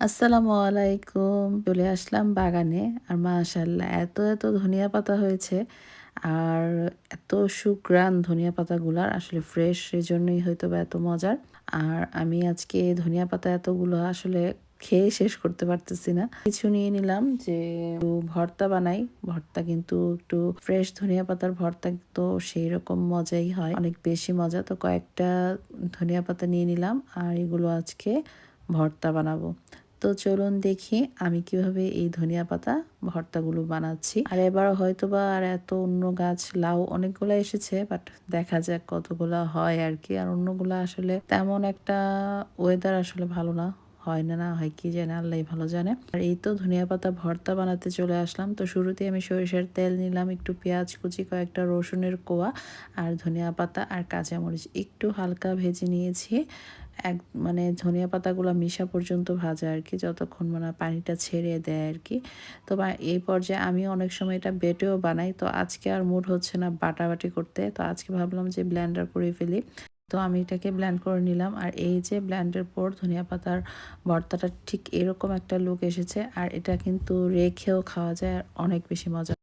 আসসালামু আলাইকুম। চলে আসলাম বাগানে। আর মাশাল্লাহ এত এত ধনিয়া পাতা হয়েছে। আর এত সুগ্রান ধনিয়া পাতাগুলার, আসলে ফ্রেশ সেজন্যই হয়তো বা এত মজার। আর আমি আজকে ধনিয়া পাতা এতগুলো আসলে খেয়ে শেষ করতে পারতেছি না। কিছু নিয়ে নিলাম যে ভর্তা বানাই। ভর্তা কিন্তু একটু ফ্রেশ ধনিয়া পাতার ভর্তা তো সেই রকম মজাই হয়। অনেক বেশি মজা। তো কয়েকটা ধনিয়া পাতা নিয়ে নিলাম। আর এগুলো আজকে ভর্তা বানাবো। তো চলুন দেখি আমি কীভাবে এই ধনিয়া পাতা ভর্তাগুলো বানাচ্ছি। আর এবার হয়তো বা আর এত অন্য গাছ লাউ অনেকগুলো এসেছে বাট দেখা যাক কতগুলো হয় আর কি। আর অন্যগুলো আসলে তেমন একটা ওয়েদার আসলে ভালো না। হয় না না হয় কি জানে আল্লাহ ভালো জানে। আর এই তো ধনিয়া পাতা ভর্তা বানাতে চলে আসলাম। তো শুরুতে আমি সরিষার তেল নিলাম, একটু পেঁয়াজ কুচি, কয়েকটা রসুনের কোয়া আর ধনিয়া পাতা আর কাঁচামরিচ। একটু হালকা ভেজে নিয়েছি। এক মানে ধনিয়া পাতাগুলো মিশা পর্যন্ত ভাজা আর কি, যতক্ষণ মানে পানিটা ছেড়ে দেয় আর কি। তো এই পর্যায়ে আমি অনেক সময় এটা বেটেও বানাই। তো আজকে আর মুড হচ্ছে না বাটাবাটি করতে। তো আজকে ভাবলাম যে ব্ল্যান্ডার করে ফেলি। তো আমি এটাকে ব্ল্যান্ড করে নিলাম। আর এই যে ব্ল্যান্ডের পর ধনিয়া পাতার ভর্তাটা ঠিক এরকম একটা লুক এসেছে। আর এটা কিন্তু রেখেও খাওয়া যায়, আর অনেক বেশি মজা